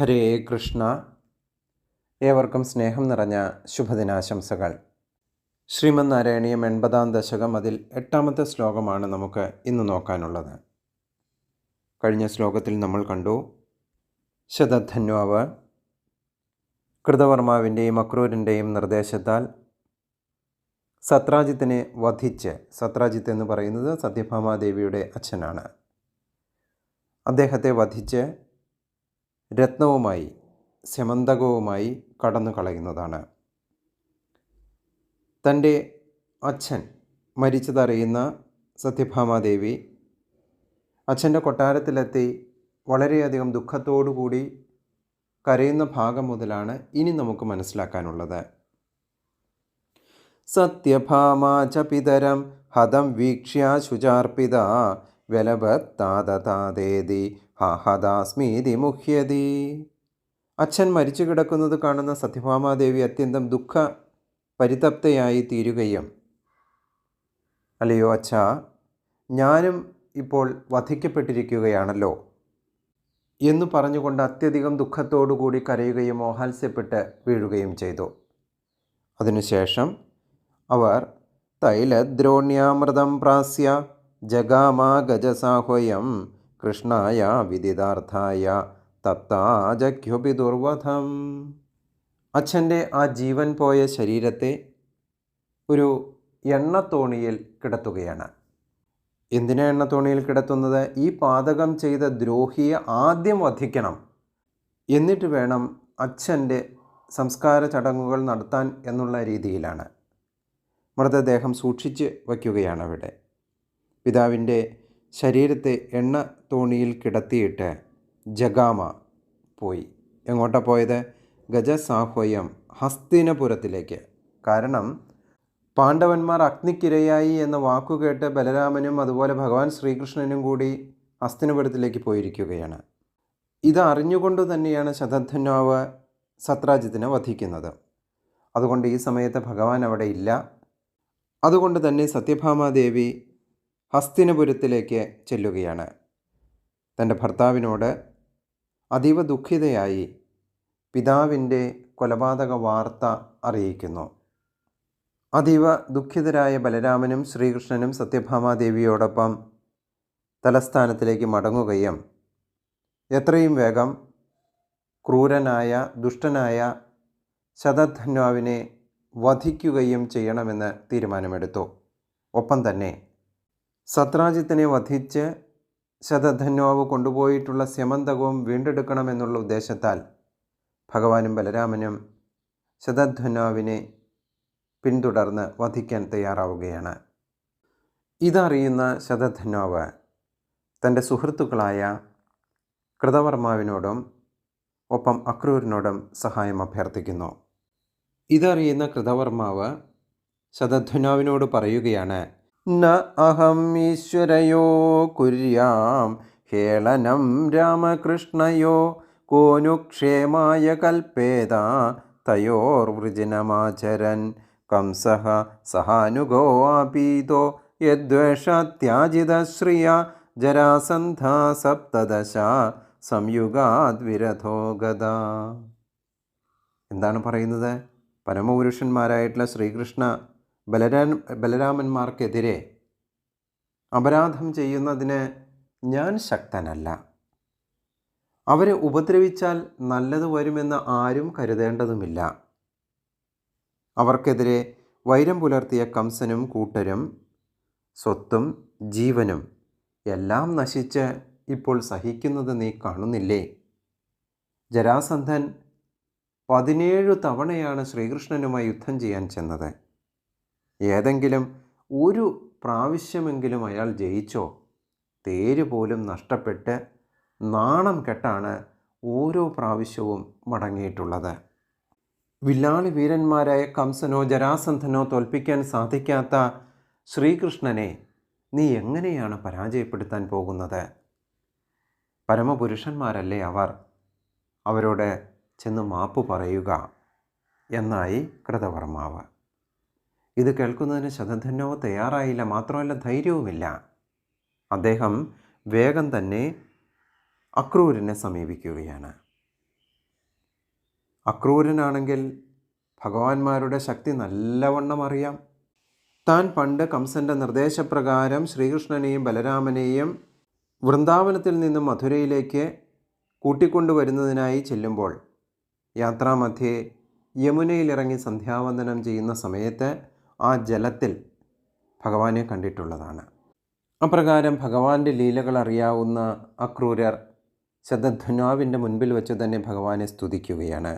ഹരേ കൃഷ്ണ. ഏവർക്കും സ്നേഹം നിറഞ്ഞ ശുഭദിനാശംസകൾ. ശ്രീമന് നാരായണീയം എൺപതാം ദശകം അതിൽ എട്ടാമത്തെ ശ്ലോകമാണ് നമുക്ക് ഇന്ന് നോക്കാനുള്ളത്. കഴിഞ്ഞ ശ്ലോകത്തിൽ നമ്മൾ കണ്ടു ശതധന്വാവ് കൃതവർമാവിന്റെയും അക്രൂരിന്റെയും നിർദ്ദേശത്താൽ സത്രാജിത്തിനെ വധിച്ച് സത്രാജിത്ത് എന്ന് പറയുന്നത് സത്യഭാമാദേവിയുടെ അച്ഛനാണ്. അദ്ദേഹത്തെ വധിച്ച് രത്നവുമായി സ്യമന്തകവുമായി കടന്നു കളയുന്നതാണ്. തന്റെ അച്ഛൻ മരിച്ചതറിയുന്ന സത്യഭാമാദേവി അച്ഛന്റെ കൊട്ടാരത്തിലെത്തി വളരെയധികം ദുഃഖത്തോടുകൂടി കരയുന്ന ഭാഗം മുതലാണ് ഇനി നമുക്ക് മനസ്സിലാക്കാനുള്ളത്. സത്യഭാമാച പിതരം ഹതം വീക്ഷ്യ ശുചാർപ്പിത വ്യലഭത്താതതാതേതി ഹഹദാസ്മീതി മുഹ്യതി. അച്ഛൻ മരിച്ചു കിടക്കുന്നത് കാണുന്ന സത്യഭാമാദേവി അത്യന്തം ദുഃഖ പരിതപ്തയായി തീരുകയും അല്ലയോ അച്ഛ ഞാനും ഇപ്പോൾ വധിക്കപ്പെട്ടിരിക്കുകയാണല്ലോ എന്നു പറഞ്ഞുകൊണ്ട് അത്യധികം ദുഃഖത്തോടുകൂടി കരയുകയും മോഹാത്സ്യപ്പെട്ട് വീഴുകയും ചെയ്തു. അതിനുശേഷം അവർ തൈലദ്രോണ്യാമൃതം പ്രാസ്യ ജഗാമാ ഗജസാഹ്വയം കൃഷ്ണായ വിദിതാർത്ഥായ തത്താജഖ്യുപി ദുർവധം. അച്ഛന്റെ ആ ജീവൻ പോയ ശരീരത്തെ ഒരു എണ്ണത്തോണിയിൽ കിടത്തുകയാണ്. എന്തിനാ എണ്ണത്തോണിയിൽ കിടത്തുന്നത്? ഈ പാതകം ചെയ്ത ദ്രോഹിയെ ആദ്യം വധിക്കണം. എന്നിട്ട് വേണം അച്ഛന്റെ സംസ്കാര ചടങ്ങുകൾ നടത്താൻ എന്നുള്ള രീതിയിലാണ്. മൃതദേഹം സൂക്ഷിച്ച് വയ്ക്കുകയാണ് അവിടെ. പിതാവിന്റെ ശരീരത്തെ എണ്ണ തോണിയിൽ കിടത്തിയിട്ട് ജഗാമ പോയി. എങ്ങോട്ടാണ് പോയത്? ഗജസാഹോയം ഹസ്തിനപുരത്തിലേക്ക്. കാരണം പാണ്ഡവന്മാർ അഗ്നിക്കിരയായി എന്ന വാക്കുകേട്ട് ബലരാമനും അതുപോലെ ഭഗവാൻ ശ്രീകൃഷ്ണനും കൂടി ഹസ്തിനപുരത്തിലേക്ക് പോയിരിക്കുകയാണ്. ഇത് അറിഞ്ഞുകൊണ്ട് തന്നെയാണ് ശതധന്വാവ് സത്രാജിത്തിനെ വധിക്കുന്നത്. അതുകൊണ്ട് ഈ സമയത്ത് ഭഗവാൻ അവിടെ ഇല്ല. അതുകൊണ്ട് തന്നെ സത്യഭാമാദേവി ഹസ്തിനപുരത്തിലേക്ക് ചെല്ലുകയാണ്. തന്റെ ഭർത്താവിനോട് അതീവ ദുഃഖിതയായി പിതാവിന്റെ കൊലപാതക വാർത്ത അറിയിക്കുന്നു. അതീവ ദുഃഖിതരായ ബലരാമനും ശ്രീകൃഷ്ണനും സത്യഭാമാദേവിയോടൊപ്പം തലസ്ഥാനത്തിലേക്ക് മടങ്ങുകയും എത്രയും വേഗം ക്രൂരനായ ദുഷ്ടനായ ശതധന്വാവിനെ വധിക്കുകയും ചെയ്യണമെന്ന് തീരുമാനമെടുത്തു. ഒപ്പം തന്നെ സത്രാജിത്തിനെ വധിച്ച് ശതധന്വാവ് കൊണ്ടുപോയിട്ടുള്ള സ്യമന്തകവും വീണ്ടെടുക്കണമെന്നുള്ള ഉദ്ദേശത്താൽ ഭഗവാനും ബലരാമനും ശതധന്വാവിനെ പിന്തുടർന്ന് വധിക്കാൻ തയ്യാറാവുകയാണ്. ഇതറിയുന്ന ശതധന്വാവ് തന്റെ സുഹൃത്തുക്കളായ കൃതവർമാവിനോടും ഒപ്പം അക്രൂരിനോടും സഹായം അഭ്യർത്ഥിക്കുന്നു. ഇതറിയുന്ന കൃതവർമാവ് ശതധന്വാവിനോട് പറയുകയാണ് ന അഹം ഈശ്വരയോ കുര്യാം ഹേളനം രാമകൃഷ്ണയോ കോനുക്ഷേമായ കൽപ്പേത തയോർവൃജനമാചരൻ. കംസഃ സഹാനുഗോ ആപീതോ യദ്വേഷത്യാജിതശ്രിയ ജരാസന്ധ സപ്തദശ സംയുഗാദ്വിരഥോ ഗത എന്താണ് പറയുന്നത്? പരമപുരുഷന്മാരായിട്ടുള്ള ശ്രീകൃഷ്ണ ബലരാൻ ബലരാമന്മാർക്കെതിരെ അപരാധം ചെയ്യുന്നതിന് ഞാൻ ശക്തനല്ല. അവരെ ഉപദ്രവിച്ചാൽ നല്ലത് വരുമെന്ന് ആരും കരുതേണ്ടതുമില്ല. അവർക്കെതിരെ വൈരം പുലർത്തിയ കംസനും കൂട്ടരും സ്വത്തും ജീവനും എല്ലാം നശിച്ച് ഇപ്പോൾ സഹിക്കുന്നത് നീ കാണുന്നില്ലേ? ജരാസന്ധൻ പതിനേഴ് തവണയാണ് ശ്രീകൃഷ്ണനുമായി യുദ്ധം ചെയ്യാൻ ചെന്നത്. ഏതെങ്കിലും ഒരു പ്രാവശ്യമെങ്കിലും അയാൾ ജയിച്ചോ തേര് പോലും നഷ്ടപ്പെട്ട് നാണം കെട്ടാണ് ഓരോ പ്രാവശ്യവും മടങ്ങിയിട്ടുള്ളത്. വില്ലാളി വീരന്മാരായ കംസനോ ജരാസന്ധനോ തോൽപ്പിക്കാൻ സാധിക്കാത്ത ശ്രീകൃഷ്ണനെ നീ എങ്ങനെയാണ് പരാജയപ്പെടുത്താൻ പോകുന്നത്? പരമപുരുഷന്മാരല്ലേ അവർ? അവരോട് ചെന്ന് മാപ്പ് പറയുക എന്നായി കൃതവർമാവ്. ഇത് കേൾക്കുന്നതിന് ശതധന്യോ തയ്യാറായില്ല മാത്രമല്ല ധൈര്യവുമില്ല. അദ്ദേഹം വേഗം തന്നെ അക്രൂരനെ സമീപിക്കുകയാണ്. അക്രൂരനാണെങ്കിൽ ഭഗവാന്മാരുടെ ശക്തി നല്ലവണ്ണം അറിയാം. താൻ പണ്ട് കംസന്റെ നിർദ്ദേശപ്രകാരം ശ്രീകൃഷ്ണനെയും ബലരാമനെയും വൃന്ദാവനത്തിൽ നിന്നും മധുരയിലേക്ക് കൂട്ടിക്കൊണ്ടുവരുന്നതിനായി ചെല്ലുമ്പോൾ യാത്രാമധ്യേ യമുനയിലിറങ്ങി സന്ധ്യാവന്ദനം ചെയ്യുന്ന സമയത്ത് ആ ജലത്തിൽ ഭഗവാനെ കണ്ടിട്ടുള്ളതാണ്. അപ്രകാരം ഭഗവാന്റെ ലീലകൾ അറിയാവുന്ന അക്രൂരർ ശതധ്വനാവിന്റെ മുൻപിൽ വെച്ച് തന്നെ ഭഗവാനെ സ്തുതിക്കുകയാണ്.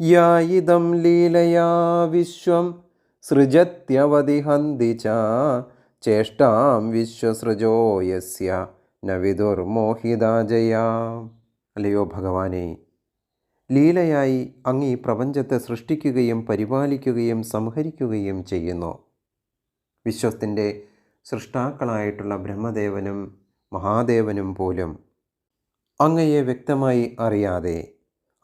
യായിതം ലീലയാ വിശ്വം സൃജത്യവതിഹന്തി ച ചേഷ്ടാം വിശ്വസൃജോ യസ്യ ന വിദുർമോഹിതാജയാ അല്ലയോ ഭഗവാനെ ലീലയായി അങ്ങ് ഈ പ്രപഞ്ചത്തെ സൃഷ്ടിക്കുകയും പരിപാലിക്കുകയും സംഹരിക്കുകയും ചെയ്യുന്നു. വിശ്വത്തിന്റെ സൃഷ്ടാക്കളായിട്ടുള്ള ബ്രഹ്മദേവനും മഹാദേവനും പോലും അങ്ങയെ വ്യക്തമായി അറിയാതെ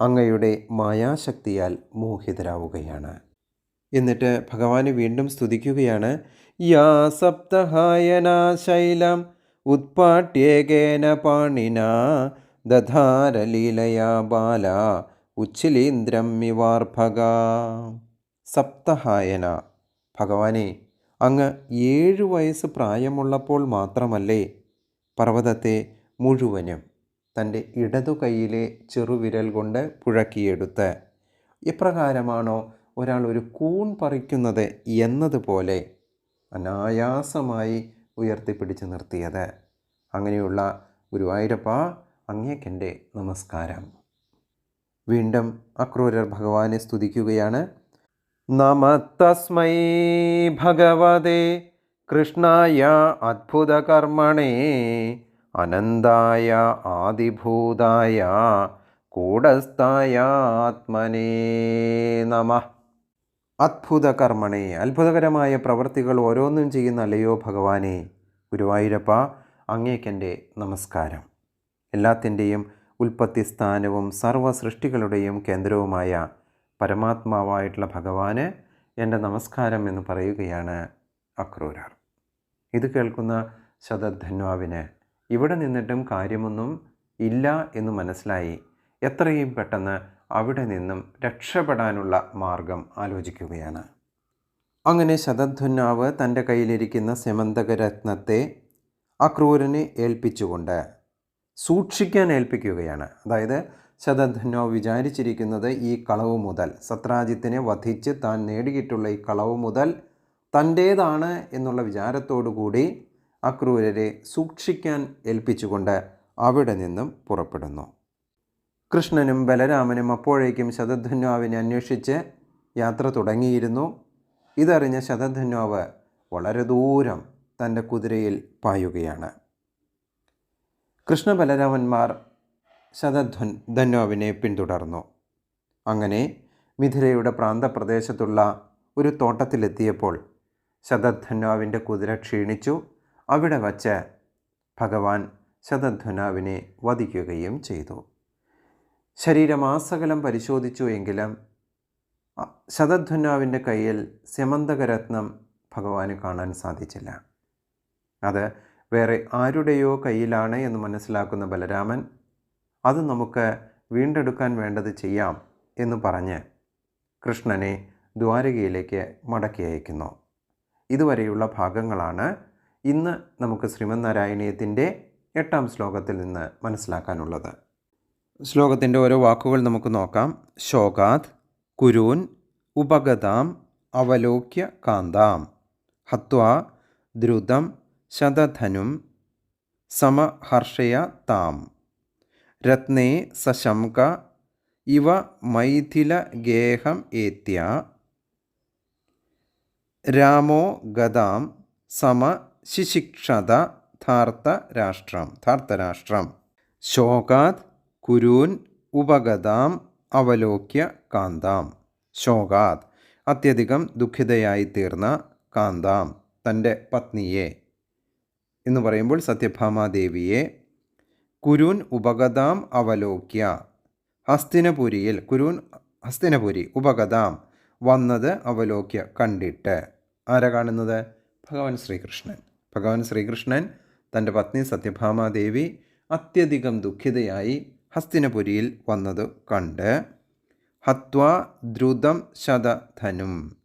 അങ്ങയുടെ മായാശക്തിയാൽ മോഹിതരാവുകയാണ്. എന്നിട്ട് ഭഗവാന് വീണ്ടും സ്തുതിക്കുകയാണ് യാ സപ്തഹായനാ ശൈലം ഉത്പാട്യേകേന പാണിന ദധാരലീലയാ ബാല ഉച്ഛിലീന്ദ്രം ഇവാർഭക സപ്തഹായന. ഭഗവാനെ അങ്ങ് ഏഴു വയസ്സ് പ്രായമുള്ളപ്പോൾ മാത്രമല്ലേ പർവതത്തെ മുഴുവനും തന്റെ ഇടതു കൈയിലെ ചെറുവിരൽ കൊണ്ട് പുഴക്കിയെടുത്ത്? എപ്രകാരമാണോ ഒരാൾ ഒരു കൂൺ പറിക്കുന്നത് എന്നതുപോലെ അനായാസമായി ഉയർത്തിപ്പിടിച്ച് നിർത്തിയത്? അങ്ങനെയുള്ള ഗുരുവായൂരപ്പ അങ്ങേക്കെന്റെ നമസ്കാരം. വീണ്ടും അക്രൂരർ ഭഗവാനെ സ്തുതിക്കുകയാണ്. നമ തസ്മൈ ഭഗവതേ. കൃഷ്ണായ അത്ഭുതകർമ്മണേ. അനന്തായ ആദിഭൂതായ കൂടസ്ഥായ ആത്മനേ നമ. അത്ഭുതകർമ്മണേ. അത്ഭുതകരമായ പ്രവൃത്തികൾ ഓരോന്നും ചെയ്യുന്ന അല്ലയോ ഭഗവാനെ. ഗുരുവായൂരപ്പ അങ്ങേക്കെന്റെ നമസ്കാരം. എല്ലാത്തിന്റെയും ഉൽപ്പത്തി സ്ഥാനവും സർവ സൃഷ്ടികളുടെയും കേന്ദ്രവുമായ പരമാത്മാവായിട്ടുള്ള ഭഗവാന് എന്റെ നമസ്കാരം എന്ന് പറയുകയാണ് അക്രൂരർ. ഇത് കേൾക്കുന്ന ശതധന്വാവിന് ഇവിടെ നിന്നിട്ടും കാര്യമൊന്നും ഇല്ല എന്ന് മനസ്സിലായി. എത്രയും പെട്ടെന്ന് അവിടെ നിന്നും രക്ഷപ്പെടാനുള്ള മാർഗം ആലോചിക്കുകയാണ്. അങ്ങനെ ശതധന്വാവ് തന്റെ കയ്യിലിരിക്കുന്ന സെമന്തകരത്നത്തെ അക്രൂരനെ ഏൽപ്പിച്ചുകൊണ്ട് സൂക്ഷിക്കാൻ ഏൽപ്പിക്കുകയാണ്. അതായത് ശതധന്യോ വിചാരിച്ചിരിക്കുന്നത് ഈ കളവ് മുതൽ സത്രാജിത്തിനെ വധിച്ച് താൻ നേടിയിട്ടുള്ള ഈ കളവ് മുതൽ തന്റേതാണ് എന്നുള്ള വിചാരത്തോടു കൂടി അക്രൂരരെ സൂക്ഷിക്കാൻ ഏൽപ്പിച്ചുകൊണ്ട് അവിടെ നിന്നും പുറപ്പെടുന്നു. കൃഷ്ണനും ബലരാമനും അപ്പോഴേക്കും ശതധന്വാവിനെ അന്വേഷിച്ച് യാത്ര തുടങ്ങിയിരുന്നു. ഇതറിഞ്ഞ ശതധന്വാവ് വളരെ ദൂരം തന്റെ കുതിരയിൽ പായുകയാണ്. കൃഷ്ണബലരാമന്മാർ ശതധ്വൻ ധന്വാവിനെ പിന്തുടർന്നു. അങ്ങനെ മിഥിലയുടെ പ്രാന്തപ്രദേശത്തുള്ള ഒരു തോട്ടത്തിലെത്തിയപ്പോൾ ശതധന്വാവിന്റെ കുതിര ക്ഷീണിച്ചു. അവിടെ വച്ച് ഭഗവാൻ ശതധ്വനാവിനെ വധിക്കുകയും ചെയ്തു. ശരീരമാസകലം പരിശോധിച്ചു എങ്കിലും ശതധ്വനാവിന്റെ കയ്യിൽ സ്യമന്തകരത്നം ഭഗവാന് കാണാൻ സാധിച്ചില്ല. അത് വേറെ ആരുടെയോ കയ്യിലാണ് എന്ന് മനസ്സിലാക്കുന്ന ബലരാമൻ അത് നമുക്ക് വീണ്ടെടുക്കാൻ വേണ്ടത് ചെയ്യാം എന്ന് പറഞ്ഞ് കൃഷ്ണനെ ദ്വാരകയിലേക്ക് മടക്കി അയക്കുന്നു. ഇതുവരെയുള്ള ഭാഗങ്ങളാണ് ഇന്ന് നമുക്ക് ശ്രീമന്നാരായണീയത്തിന്റെ എട്ടാം ശ്ലോകത്തിൽ നിന്ന് മനസ്സിലാക്കാനുള്ളത്. ശ്ലോകത്തിന്റെ ഓരോ വാക്കുകൾ നമുക്ക് നോക്കാം. ശോകാത് കുരൂൻ ഉപഗതാം അവലോക്യ കാന്താം ഹത്വ ദ്രുതം ശതധനും സമഹർഷയ താം. രത്നേ സശംക ഇവ മൈഥിലഗേഹം ഏത്യ. രാമോ ഗതാം സമ ശിശിക്ഷത ധാർത്തരാഷ്ട്രം ധാർത്തരാഷ്ട്രം ശോകാത് കുരൂൻ ഉപഗതാം അവലോക്യ കാന്താം. ശോകാത് അത്യധികം ദുഃഖിതയായി തീർന്ന കാന്താം തന്റെ പത്നിയെ. എന്ന് പറയുമ്പോൾ സത്യഭാമാദേവിയെ കുരുൻ ഉപഗതാം അവലോക്യ. ഹസ്തിനപുരിയിൽ കുരുൻ ഹസ്തിനപുരി ഉപഗതാം വന്നത് അവലോക്യ കണ്ടിട്ട്. ആരാ കാണുന്നത്? ഭഗവാൻ ശ്രീകൃഷ്ണൻ. ഭഗവാൻ ശ്രീകൃഷ്ണൻ തന്റെ പത്നി സത്യഭാമാദേവി അത്യധികം ദുഃഖിതയായി ഹസ്തിനപുരിയിൽ വന്നത് കണ്ട്. ഹത്വാ ദ്രുതം ശതധനും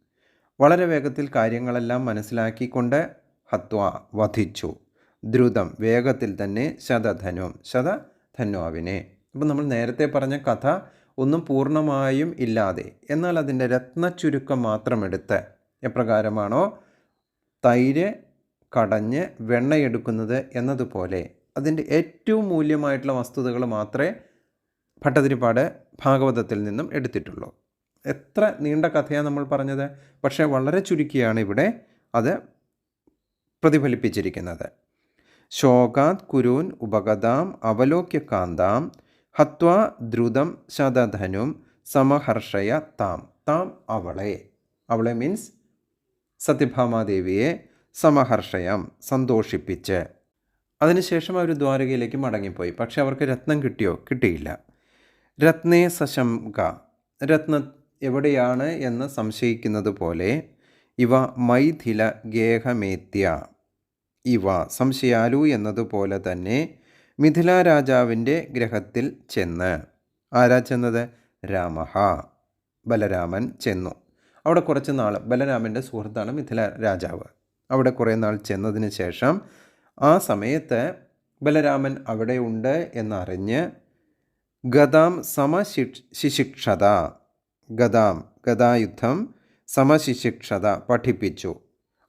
വളരെ വേഗത്തിൽ കാര്യങ്ങളെല്ലാം മനസ്സിലാക്കിക്കൊണ്ട് ഹത്വ വധിച്ചു. ദ്രുതം വേഗത്തിൽ തന്നെ ശതധനും ശതധന്വാവിനെ. അപ്പം നമ്മൾ നേരത്തെ പറഞ്ഞ കഥ ഒന്നും പൂർണമായും ഇല്ലാതെ എന്നാൽ അതിന്റെ രത്നച്ചുരുക്കം മാത്രം എടുത്ത് എപ്രകാരമാണോ? തൈര് കടഞ്ഞ് വെണ്ണയെടുക്കുന്നത് എന്നതുപോലെ. അതിന്റെ ഏറ്റവും മൂല്യമായിട്ടുള്ള വസ്തുതകൾ മാത്രമേ ഭട്ടതിരിപ്പാട് ഭാഗവതത്തിൽ നിന്നും എടുത്തിട്ടുള്ളൂ. എത്ര നീണ്ട കഥയാണ് നമ്മൾ പറഞ്ഞത്. പക്ഷേ വളരെ ചുരുക്കിയാണ് ഇവിടെ അത് പ്രതിഫലിപ്പിച്ചിരിക്കുന്നത്. ശോകാത് കുരൂൻ ഉപഗതാം അവലോക്യ കാന്താം ഹത്വാ ദ്രുതം ശതധനും സമഹർഷയ താം. താം അവളെ. അവളെ മീൻസ് സത്യഭാമാദേവിയെ സമഹർഷയം സന്തോഷിപ്പിച്ച്. അതിനുശേഷം അവർ ദ്വാരകയിലേക്ക് മടങ്ങിപ്പോയി. പക്ഷെ അവർക്ക് രത്നം കിട്ടിയോ? കിട്ടിയില്ല. രത്നേ സശംക രത്ന എവിടെയാണ് എന്ന് സംശയിക്കുന്നത് പോലെ ഇവ മൈഥില ഗേഹമേത്യ. ഇവ സംശയാലു എന്നതുപോലെ തന്നെ മിഥില രാജാവിന്റെ ഗ്രഹത്തിൽ ചെന്ന്. ആരാ ചെന്നത്? രാമഹ. ബലരാമൻ ചെന്നു. അവിടെ കുറച്ച് നാൾ ബലരാമന്റെ സുഹൃത്താണ് മിഥില രാജാവ്. അവിടെ കുറേ നാൾ ചെന്നതിന് ശേഷം ആ സമയത്ത് ബലരാമൻ അവിടെ ഉണ്ട് എന്നറിഞ്ഞ് ഗതാം സമശിശിക്ഷത ഗതാം ഗതായുദ്ധം സമശിശിക്ഷത പഠിപ്പിച്ചു.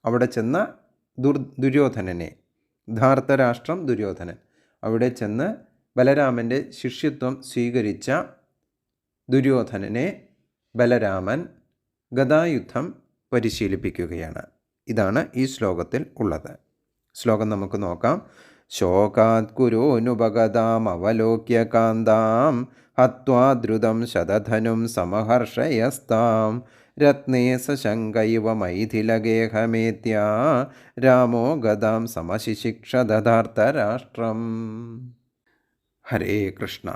അവിടെ ചെന്ന ദുർ ദുര്യോധനനെ. ധാർത്തരാഷ്ട്രം ദുര്യോധനൻ. അവിടെ ചെന്ന് ബലരാമന്റെ ശിഷ്യത്വം സ്വീകരിച്ച ദുര്യോധനനെ ബലരാമൻ ഗതായുദ്ധം പരിശീലിപ്പിക്കുകയാണ്. ഇതാണ് ഈ ശ്ലോകത്തിൽ ഉള്ളത്. ശ്ലോകം നമുക്ക് നോക്കാം. ശോകാത് കുരോനുപഗതാം അവലോക്യ കാന്താം ഹത്വാ ദ്രുതം ശതധനും സമഹർഷയസ്താം. രത്നേ സശങ്കൈവ മൈഥിലഗേഹമേത്യ രാമോ ഗതാം സമശിശിക്ഷ ദധാർത്ഥരാഷ്ട്രം ഹരേ കൃഷ്ണ.